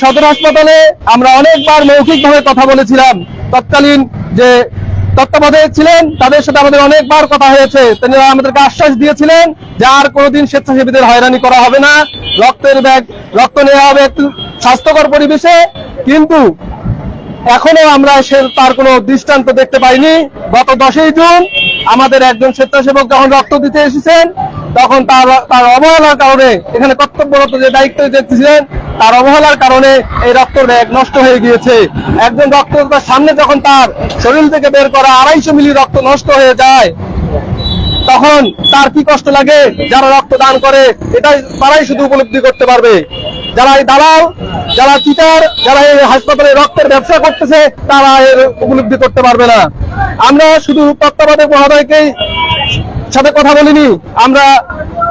সদর হাসপাতালে আমরা অনেকবার মৌখিকভাবে কথা বলেছিলাম। তৎকালীন যে তত্ত্বাবধায়ক ছিলেন, তাদের সাথে আমাদের অনেকবার কথা হয়েছে। তিনি আমাদেরকে আশ্বাস দিয়েছিলেন যে আর কোনোদিন স্বেচ্ছাসেবীদের হয়রানি করা হবে না। রক্তের ব্যাগ, রক্ত নেওয়া হবে একটু স্বাস্থ্যকর পরিবেশে। কিন্তু এখনও আমরা সে তার কোনো দৃষ্টান্ত দেখতে পাইনি। গত দশই জুন আমাদের একজন স্বেচ্ছাসেবক যখন রক্ত দিতে এসেছেন, তখন তার তার অবহেলার কারণে এখানে কর্তব্যরত যে দায়িত্ব দেখতেছিলেন তার অবহেলার কারণে এই রক্ত ব্যাগ নষ্ট হয়ে গিয়েছে। একজন রক্তদাতার সামনে যখন তার শরীর থেকে বের করা আড়াইশো মিলি রক্ত নষ্ট হয়ে যায়, তখন তার কি কষ্ট লাগে? যারা রক্ত দান করে, এটাই তারাই শুধু উপলব্ধি করতে পারবে। যারা এই দালাল, যারা চিটার, যারা এই হাসপাতালে রক্তের ব্যবসা করতেছে, তারা এর উপলব্ধি করতে পারবে না। আমরা শুধু তত্ত্বাবধায়ক মহোদয়কেই সাথে কথা বলিনি, আমরা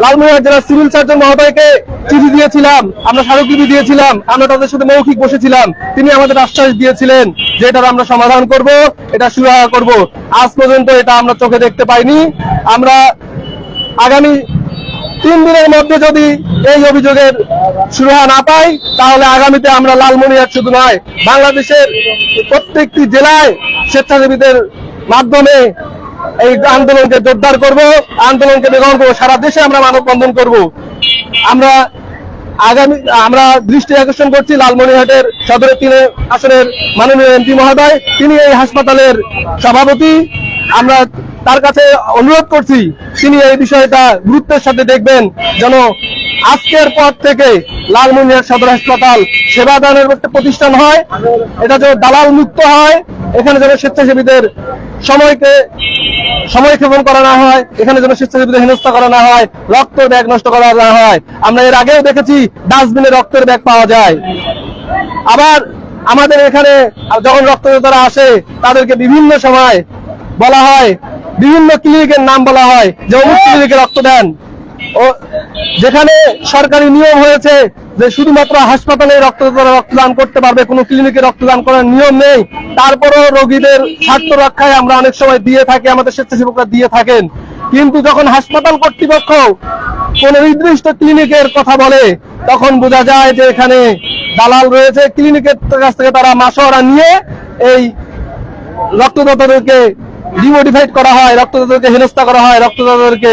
লালমনিরহাট জেলার সিভিল সার্জন মহোদয়কে চিঠি দিয়েছিলাম, আমরা স্মারকলিপি দিয়েছিলাম, আমরা তাদের সাথে মৌখিক বসেছিলাম। তিনি আমাদের আশ্বাস দিয়েছিলেন যে এটার আমরা সমাধান করব, এটা সুরাহা করব। আজ পর্যন্ত এটা আমরা চোখে দেখতে পাইনি। আমরা আগামী তিন দিনের মধ্যে যদি এই অভিযোগের সুরাহা না পাই, তাহলে আগামীতে আমরা লালমনিরহাট শুধু নয়, বাংলাদেশের প্রত্যেকটি জেলায় স্বেচ্ছাসেবীদের মাধ্যমে এই আন্দোলনকে জোরদার করব, আন্দোলনকে বেগম করব, সারা দেশে আমরা মানববন্ধন করব। আমরা আগামী, আমরা দৃষ্টি আকর্ষণ করছি লালমনিরহাটের সদরের তিন আসনের মাননীয় এমপি মহোদয়, তিনি এই হাসপাতালের সভাপতি। আমরা তার কাছে অনুরোধ করছি, তিনি এই বিষয়টা গুরুত্বের সাথে দেখবেন, যেন আজকের পর থেকে লালমনিরহাট সদর হাসপাতাল সেবা দানের প্রতিষ্ঠান হয়, এটা যেন দালাল মুক্ত হয়, এখানে যেন স্বেচ্ছাসেবীদের সময়কে সময় ক্ষেপণ করা না হয়, এখানে যেন স্বেচ্ছাসেবীদের হেনস্থা করা না হয় রক্ত ব্যাগ নষ্ট করা না হয়। আমরা এর আগেও দেখেছি, ডাস্টবিনে রক্তের ব্যাগ পাওয়া যায়। আবার আমাদের এখানে যখন রক্তদাতারা আসে, তাদেরকে বিভিন্ন সময় বলা হয়, বিভিন্ন ক্লিনিকের নাম বলা হয় যে অমুক ক্লিনিকে রক্ত দেন। ও যেখানে সরকারি নিয়ম হয়েছে যে শুধুমাত্র হাসপাতালে রক্তদাতারা রক্তদান করতে পারবে, কোনো ক্লিনিকে রক্তদান করার নিয়ম নেই। তারপরেও রোগীদের স্বার্থ রক্ষায় আমরা অনেক সময় দিয়ে থাকি, আমাদের স্বেচ্ছাসেবকরা দিয়ে থাকেন। কিন্তু যখন হাসপাতাল কর্তৃপক্ষ কোন নির্দিষ্ট ক্লিনিকের কথা বলে, তখন বোঝা যায় যে এখানে দালাল রয়েছে। ক্লিনিকের কাছ থেকে তারা মাসোয়ারা নিয়ে এই রক্তদাতাদেরকে ডিমোডিফাইড করা হয়, রক্তদাতাদেরকে হেনস্থা করা হয়, রক্তদাতাদেরকে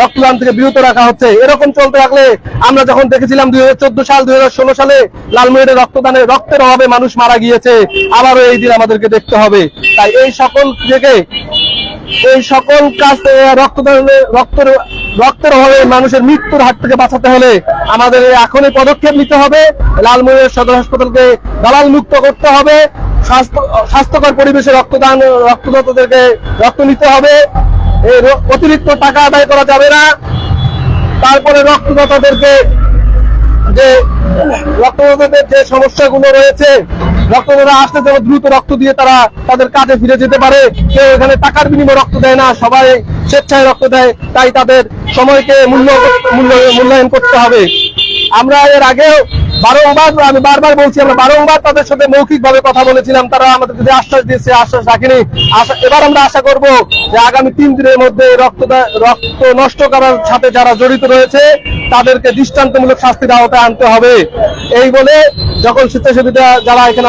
রক্তদান থেকে বিরত রাখা হচ্ছে। এরকম চলতে থাকলে আমরা যখন দেখেছিলাম দুই হাজার চোদ্দ সাল, দুই হাজার ষোলো সালে লালমনিরের রক্তদানে রক্তের অভাবে মানুষ মারা গিয়েছে, আবারও এই দিন আমাদেরকে দেখতে হবে। তাই এই সকল থেকে, এই সকল কাজ থেকে রক্তদানের, রক্তের রক্তের অভাবে মানুষের মৃত্যুর হাত থেকে বাঁচাতে হলে আমাদের এখনই পদক্ষেপ নিতে হবে। লালমনির সদর হাসপাতালকে দালাল মুক্ত করতে হবে। স্বাস্থ্য, স্বাস্থ্যকর পরিবেশে রক্তদান, রক্তদাতাদেরকে রক্ত নিতে হবে। এই অতিরিক্ত টাকা আদায় করা যাবে না। তারপরে রক্তদাতাদেরকে যে রক্তদাতাদের যে সমস্যাগুলো রয়েছে, রক্তদাতা আসতে যেন দ্রুত রক্ত দিয়ে তারা তাদের কাজে ফিরে যেতে পারে। কেউ এখানে টাকার বিনিময়ে রক্ত দেয় না, সবাই স্বেচ্ছায় রক্ত দেয়, তাই তাদের সময়কে মূল্য মূল্য মূল্যায়ন করতে হবে। আমরা এর আগেও বারংবার আমি বারবার বলছি, আমরা বারংবার তাদের সাথে মৌখিক ভাবে কথা বলেছিলাম। তারা আমাদের যদি আশ্বাস দিয়েছে, আশ্বাস রাখেনি। এবার আমরা আশা করব যে আগামী তিন দিনের মধ্যে রক্ত রক্ত নষ্ট করার সাথে যারা জড়িত রয়েছে, তাদেরকে দৃষ্টান্তমূলক শাস্তির আওতায় আনতে হবে। এই বলে যখন স্বেচ্ছাসেবীরা যারা এখানে